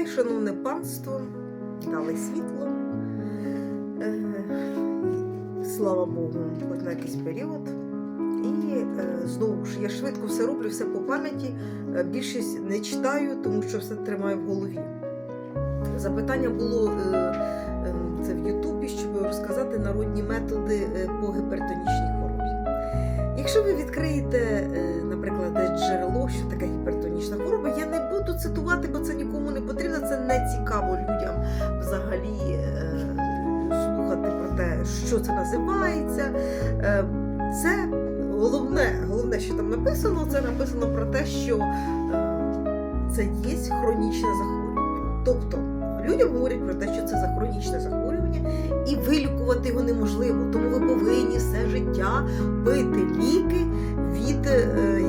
людей, шановне панство, дали світло. Е, Слава Богу, хоч на якийсь період. І е, знову ж я швидко все роблю, все по пам'яті. Е, Більшість не читаю, тому що все тримаю в голові. Запитання було це в Ютубі, щоб розказати народні методи по гіпертонічній хворобі. Якщо ви відкриєте, наприклад, джерело, що таке гіпертонічна хвороба, я не буду цитувати, бо це нікому не потрібно, це не цікаво людям взагалі е, слухати про те, що це називається. Е, Це головне, головне, що там написано, це написано про те, що е, це є хронічне захворювання. Тобто людям говорять про те, що це за хронічне захворювання, і вилікувати його неможливо. Тому ви повинні все життя пити ліки від е,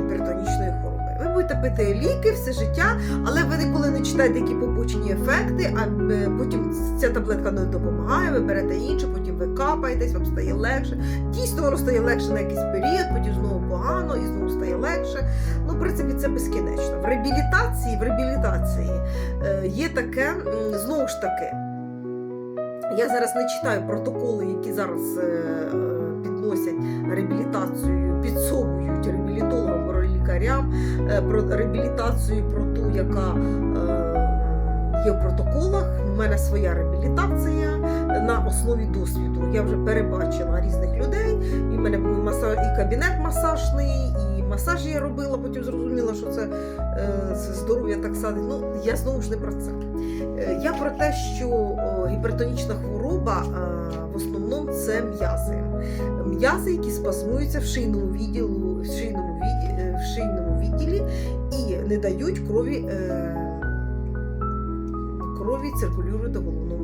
будете пити ліки все життя, але ви ніколи не читаєте які побочні ефекти, а е, потім ця таблетка не допомагає, ви берете іншу, потім ви капаєтесь, вам стає легше. Дійсно, воно стає легше на якийсь період, потім знову погано і знову стає легше. Ну, в принципі, це безкінечно. В реабілітації, в реабілітації е, є таке, знову ж таки. Я зараз не читаю протоколи, які зараз е, е, підносять реабілітацію, підсовують реабілітологам, лікарям е, про реабілітацію, про ту, яка є в протоколах. У мене своя реабілітація на основі досвіду. Я вже перебачила різних людей. І в мене був і маса- і кабінет масажний, і масаж я робила. Потім зрозуміла, що це, здоров'я так садить. Ну я знову ж не про це. Я про те, що гіпертонічна хвороба е, в основному це м'язи. М'язи, які спазмуються в шийному відділу, в шийному відділі, в шийному відділі і не дають крові, е, крові циркулювати до головного.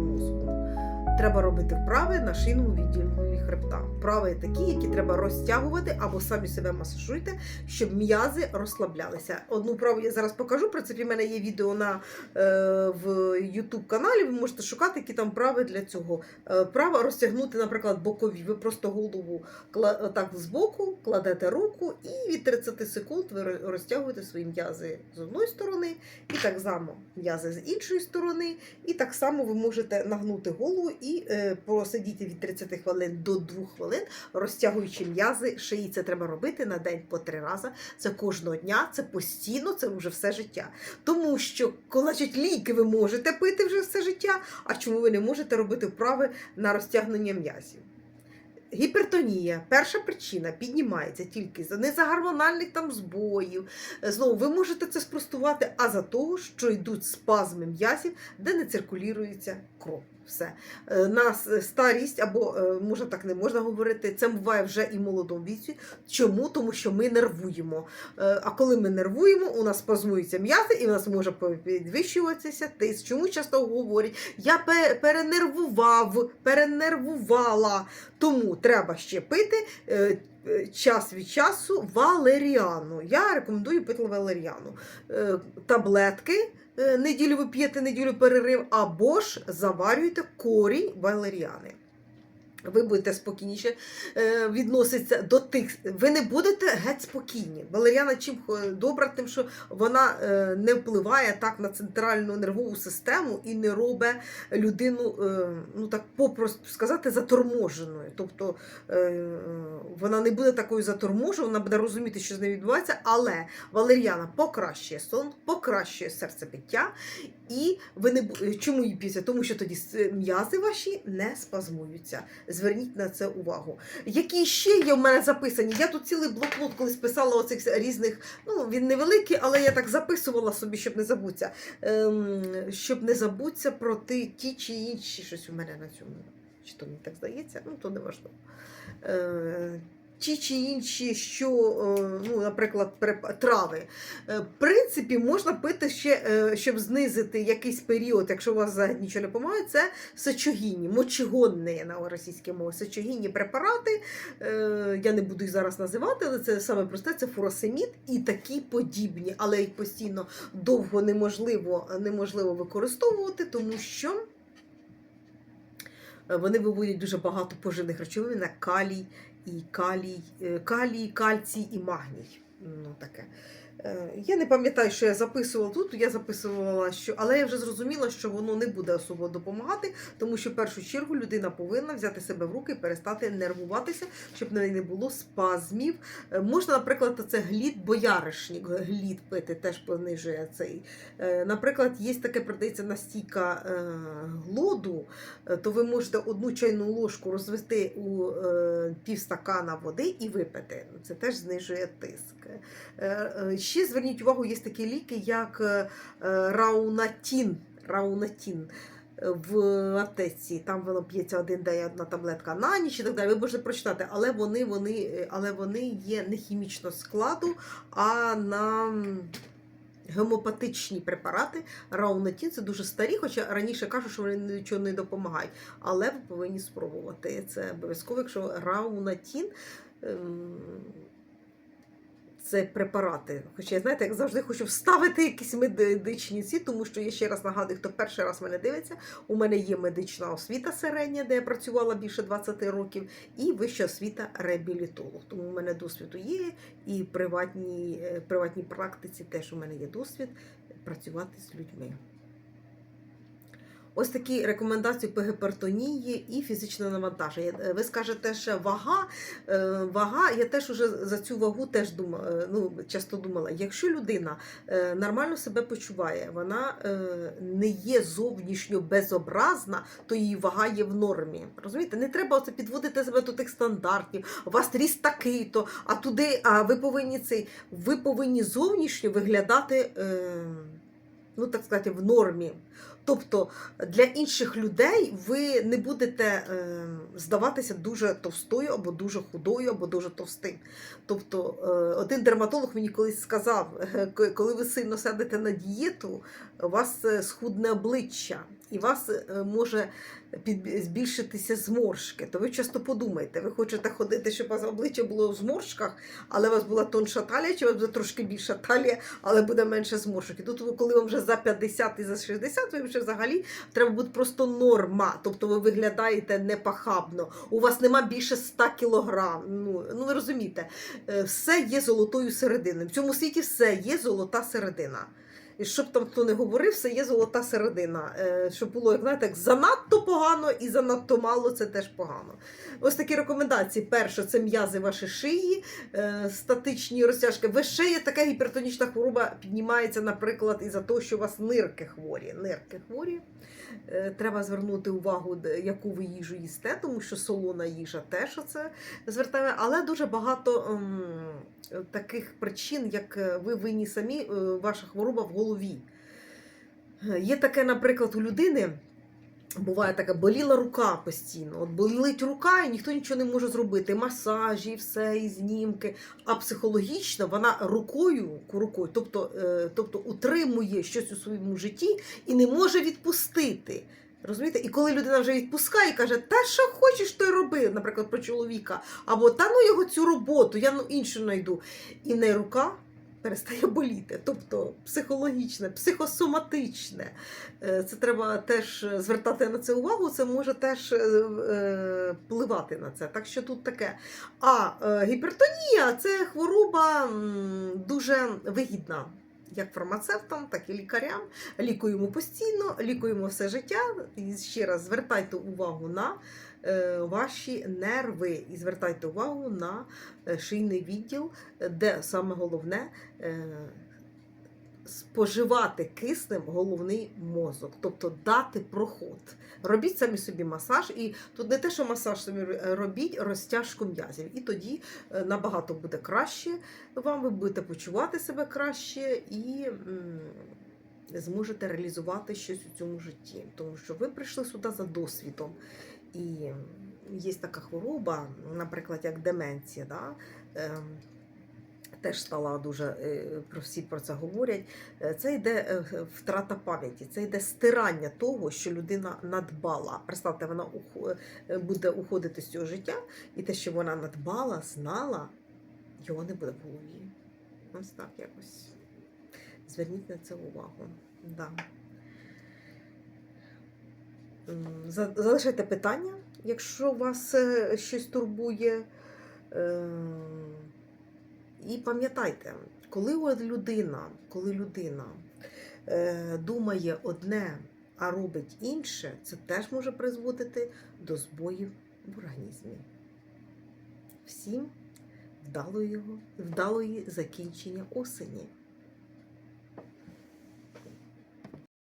Треба робити вправи на шийному відділі хребта. Вправи такі, які треба розтягувати або самі себе масажуйте, щоб м'язи розслаблялися. Одну вправу я зараз покажу. В принципі, в мене є відео на е, в YouTube каналі. Ви можете шукати, які там вправи для цього. Е, Вправа розтягнути, наприклад, бокові. Ви просто голову так збоку, кладете руку, і від 30 секунд ви розтягуєте свої м'язи з одної сторони, і так само м'язи з іншої сторони. І так само ви можете нагнути голову е, просидіти від 30 хвилин до 2 хвилин, розтягуючи м'язи шиї. Це треба робити на день по три рази. Це кожного дня, це постійно, це вже все життя. Тому що, значить, ліки ви можете пити вже все життя, а чому ви не можете робити вправи на розтягнення м'язів? Гіпертонія, перша причина піднімається тільки за не за гормональних там збоїв. Знову ви можете це спростувати, а за того, що йдуть спазми м'язів, де не циркулюється кров. Все Е, на старість, або е, можна так не можна говорити, це буває вже і в молодому віці. Чому? Тому що ми нервуємо. Е, А коли ми нервуємо, у нас спазмуються м'язи, і у нас може підвищуватися тиск. Чому часто говорять, я перенервував, перенервувала. Тому треба ще пити е, е, час від часу валеріану. Я рекомендую пити валеріану. Е, Таблетки. Е, Неділю ви п'єте неділю перерив, або ж заварюєте корінь валеріани. Ви будете спокійніше е, відноситися до тих. Ви не будете геть спокійні. Валеріана чим добра, тим, що вона е, не впливає так на центральну нервову систему і не робить людину, е, ну так попросту сказати, заторможеною. Тобто вона не буде такою заторможеною, вона буде розуміти, що з нею відбувається, але валеріана покращує сон, покращує серцебиття, і ви не чому її після? Тому що тоді м'язи ваші не спазмуються. Зверніть на це увагу. Які ще є в мене записані? Я тут цілий блокнот колись писала оцих різних, ну він невеликий, але я так записувала собі, щоб не забутися. Ем, щоб не забутися про ті, чи інші щось у мене на цьому. Чи то мені так здається, ну то не важливо. Е, ті чи інші, що, е, ну, наприклад, трави. Е, В принципі, можна пити ще, е, щоб знизити якийсь період, якщо у вас нічого не допомагає, це сечогінні, мочегонні на російській мові, сечогінні препарати. Я не буду їх зараз називати, але це саме просте, це фуросемід і такі подібні, але їх постійно довго неможливо, неможливо використовувати, тому що вони виводять дуже багато поживних речовин, на калій, і калій, е, калій, кальцій і магній. Ну, таке. Е, Я не пам'ятаю, що я записувала тут. Я записувала, що але я вже зрозуміла, що воно не буде особо допомагати, тому що в першу чергу людина повинна взяти себе в руки і перестати нервуватися, щоб неї не було спазмів. Е, Можна, наприклад, це глід бояришник, глід пити теж понижує цей. Е, Наприклад, є таке продається настійка глоду, то ви можете одну чайну ложку розвести у півстакана води і випити. Це теж знижує тиск. Ще зверніть увагу, є такі ліки, як е, е, раунатін. раунатін. е, В аптеці там воно п'ється один день одна таблетка на ніч і так далі. Ви можете прочитати, але вони, вони, але вони є не хімічного складу, а на м, гомеопатичні препарати. Раунатін це дуже старі, хоча раніше кажуть, що вони нічого не допомагають. Але ви повинні спробувати. Це обов'язково, якщо раунатін. Це препарати. Хоча я знаєте, як завжди хочу вставити якісь медичні ці, тому що я ще раз нагадую, хто перший раз мене дивиться. У мене є медична освіта середня, де я працювала більше 20 років, і вища освіта реабілітолог. Тому у мене досвіду є, і в приватній, е, приватній практиці теж у мене є досвід працювати з людьми. Ось такі рекомендації по гіпертонії і фізичне навантаження. Е, Ви скажете, що вага, е, вага, я теж уже за цю вагу теж думала, ну, часто думала, якщо людина е, нормально себе почуває, вона е, не є зовнішньо безобразна, то її вага є в нормі. Розумієте, не треба оце підводити себе до тих стандартів. У вас ріст такий-то, а туди, а ви повинні цей, ви повинні зовнішньо виглядати, е, ну так сказати, в нормі. Тобто для інших людей ви не будете е, здаватися дуже товстою або дуже худою, або дуже товстим. Тобто, е, один дерматолог мені колись сказав, е, коли ви сильно сядете на дієту, у вас схудне обличчя, і вас е, може під, збільшитися зморшки. То ви часто подумайте, ви хочете ходити, щоб у вас обличчя було в зморшках, але у вас була тонша талія, чи у вас буде трошки більша талія, але буде менше зморшок. І тут, коли вам вже за 50 і за 60, ви вже взагалі треба бути просто норма. Тобто ви виглядаєте непахабно. У вас нема більше 100 кілограм. Ну, ну ви розумієте, Е, все є золотою серединою. В цьому світі все є золота середина. І щоб там хто не говорив, все є золота середина. Е, Щоб було, як знаєте, занадто погано і занадто мало це теж погано. Ось такі рекомендації. Перше, це м'язи ваші шиї, е, статичні розтяжки. Ви ще є така гіпертонічна хвороба, піднімається, наприклад, із-за того, що у вас нирки хворі. Нирки хворі. Е, Треба звернути увагу, яку ви їжу їсте, тому що солона їжа теж це звертає. Але дуже багато ем, таких причин, як е, ви винні самі, е, ваша хвороба в голові. Є таке, наприклад, у людини. Буває така, боліла рука постійно. От болить рука, і ніхто нічого не може зробити. Масажі, все, і знімки. А психологічно вона рукою, рукою тобто, е, тобто утримує щось у своєму житті і не може відпустити. Розумієте? І коли людина вже відпускає і каже, та що хочеш, то й роби, наприклад, про чоловіка, або та ну його цю роботу, я ну іншу знайду. І не рука перестає боліти. Тобто психологічне, психосоматичне. Е, Це треба теж звертати на це увагу, це може теж е, е, впливати на це. Так що тут таке. А гіпертонія це хвороба дуже вигідна. Як фармацевтам, так і лікарям. Лікуємо постійно, лікуємо все життя. І ще раз звертайте увагу на е, ваші нерви і звертайте увагу на е, шийний відділ, де саме головне е, споживати киснем головний мозок, тобто дати проход. Робіть самі собі масаж, і тут не те, що масаж ро- робіть, розтяжку м'язів. І тоді е, набагато буде краще вам, ви будете почувати себе краще і зможете реалізувати щось у цьому житті. Тому що ви прийшли сюди за досвідом. І є така хвороба, наприклад, як деменція. Да? Теж стала дуже е, про всі про це говорять. Е, Це йде е, втрата пам'яті, це йде стирання того, що людина надбала. Представте, вона буде уходити з цього життя, і те, що вона надбала, знала, його не буде в голові. Ось так якось. Зверніть на це увагу. Да. Залишайте питання, якщо вас щось турбує. І пам'ятайте, коли людина, коли людина е, думає одне, а робить інше, це теж може призводити до збоїв в організмі. Всім вдалої закінчення осені.